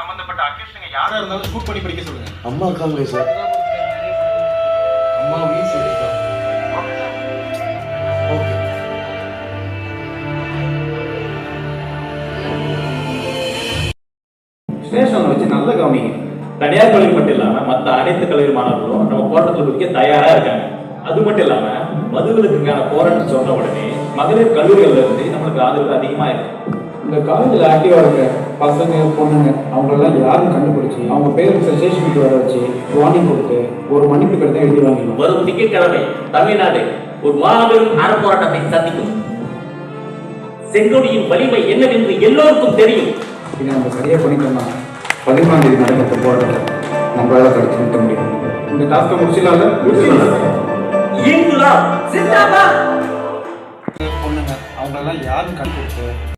சம்பந்தப்பட்ட அக்யூஸ்டுங்க யாரா இருந்தாலும் ஷூட் பண்ணி படிக்க சொல்லுங்க. அம்மா இருக்காங்களே சார். அம்மாவையும் சொல்லிட்டோம் ஓகே ஸ்டேஷன்ல வச்சு நல்ல கவனிங்க. தனியார் கல்லூரி மட்டும் இல்லாம மத்த அனைத்து கல்லூரி மாணவர்களும் நம்ம போராட்டத்தில் குடிக்க தயாரா இருக்காங்க. அது மட்டும் இல்லாம மதுவிலக்குக்கான போராட்டம் சொன்ன உடனே மகளிர் கல்லூரிகள்ல இருந்து நம்மளுக்கு ஆதரவு அதிகமா இருக்கு. இந்த காலேஜில் ஆக்டிவாக இருக்க பசங்க பொண்ணுங்க அவங்களெல்லாம் யாரும் கண்டுபிடிச்சி அவங்க பேர் ஸ்டேஷனுக்கு வர வச்சு வார்னிங் கொடுத்து ஒரு மன்னிப்பு கடிதம் எழுதி வாங்கிடுவோம் வரும் திங்கட்கிழமை தமிழ்நாடு ஒரு மாபெரும் அறப்போராட்டத்தை சந்திக்கும். செங்கோடியின் வலிமை என்னவென்று எல்லோருக்கும் தெரியும். இதை நம்ம சரியாக பண்ணிட்டோம்னா பதிமூணாம் தேதி நடக்கிற போராட்டத்தை நம்மளால தடுத்து நிறுத்த முடியும். இந்த டாஸ்க்கை முடிச்சிடலாம்ல? சிந்தாபாத் பொண்ணுங்க அவங்களெல்லாம் யாரும் கண்டுபிடிச்சு